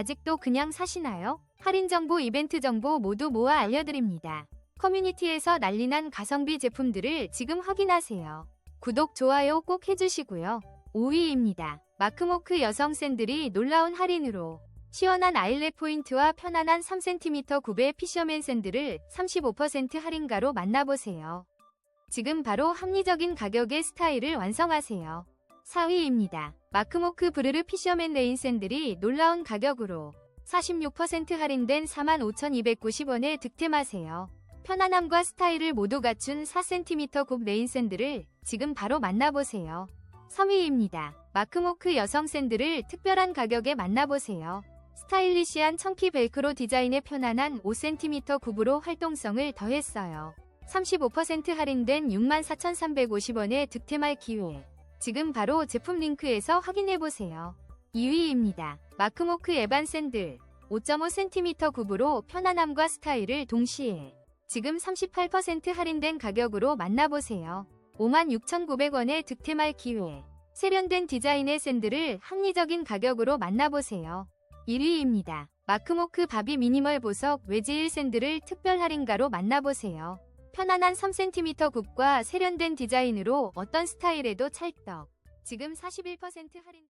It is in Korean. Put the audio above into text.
아직도 그냥 사시나요? 할인 정보, 이벤트 정보 모두 모아 알려드립니다. 커뮤니티에서 난리난 가성비 제품들을 지금 확인하세요. 구독, 좋아요 꼭 해주시고요. 5위입니다. 마크모크 여성 샌들이 놀라운 할인으로 시원한 아일렛 포인트와 편안한 3cm 굽의 피셔맨 샌들을 35% 할인가로 만나보세요. 지금 바로 합리적인 가격의 스타일을 완성하세요. 4위입니다. 마크모크 브르르 피셔맨 레인 샌들이 놀라운 가격으로 46% 할인된 45,290원에 득템하세요. 편안함과 스타일을 모두 갖춘 4cm 굽 레인 샌들을 지금 바로 만나보세요. 3위입니다. 마크모크 여성 샌들을 특별한 가격에 만나보세요. 스타일리시한 청키 벨크로 디자인의 편안한 5cm 굽으로 활동성을 더했어요. 35% 할인된 64,350원에 득템할 기회. 지금 바로 제품 링크에서 확인해보세요. 2위입니다. 마크모크 에반 샌들 5.5cm 굽으로 편안함과 스타일을 동시에 지금 38% 할인된 가격으로 만나보세요. 56,900원에 득템할 기회. 세련된 디자인의 샌들을 합리적인 가격으로 만나보세요. 1위입니다. 마크모크 바비 미니멀 보석 외지일 샌들을 특별 할인가로 만나보세요. 편안한 3cm 굽과 세련된 디자인으로 어떤 스타일에도 찰떡. 지금 41% 할인